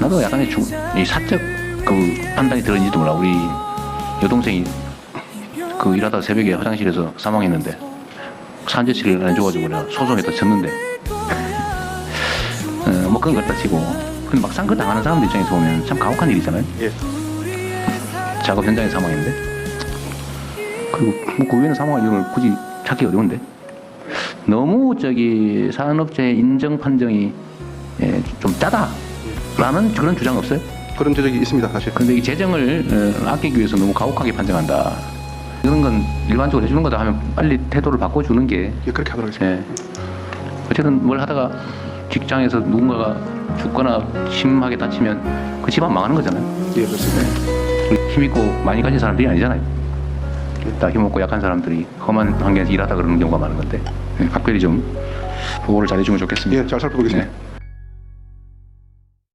나도 약간의 주, 이 사적 그 판단이 들어있는지도 몰라. 우리 여동생이 그 일하다 새벽에 화장실에서 사망했는데 산재치를 안 해줘가지고 내가 소송에다 졌는데 어, 뭐 그건 그렇다 치고 근데 막상 그 당하는 사람들 입장에서 보면 참 가혹한 일이잖아요. 예. 작업 현장에 사망했는데 그리고 뭐그 외에는 사망할 이유를 굳이 찾기 어려운데 너무 저기 산업재 인정 판정이 예, 좀 짜다 라는 그런 주장 없어요? 그런 지적이 있습니다, 사실. 근데 이 재정을 어, 아끼기 위해서 너무 가혹하게 판정한다. 이런 건 일반적으로 해주는 거다 하면 빨리 태도를 바꿔주는 게 예, 그렇게 하도록 하겠습니다. 예. 어쨌든 뭘 하다가 직장에서 누군가가 죽거나 심하게 다치면 그 집안 망하는 거잖아요. 예, 그렇습니다. 우리 힘있고 많이 가진 사람들이 아니잖아요. 다 힘없고 약한 사람들이 험한 환경에서 일하다 그러는 경우가 많은 건데 예, 각별히 좀 보호를 잘해주면 좋겠습니다. 예, 잘 살펴보겠습니다. 네.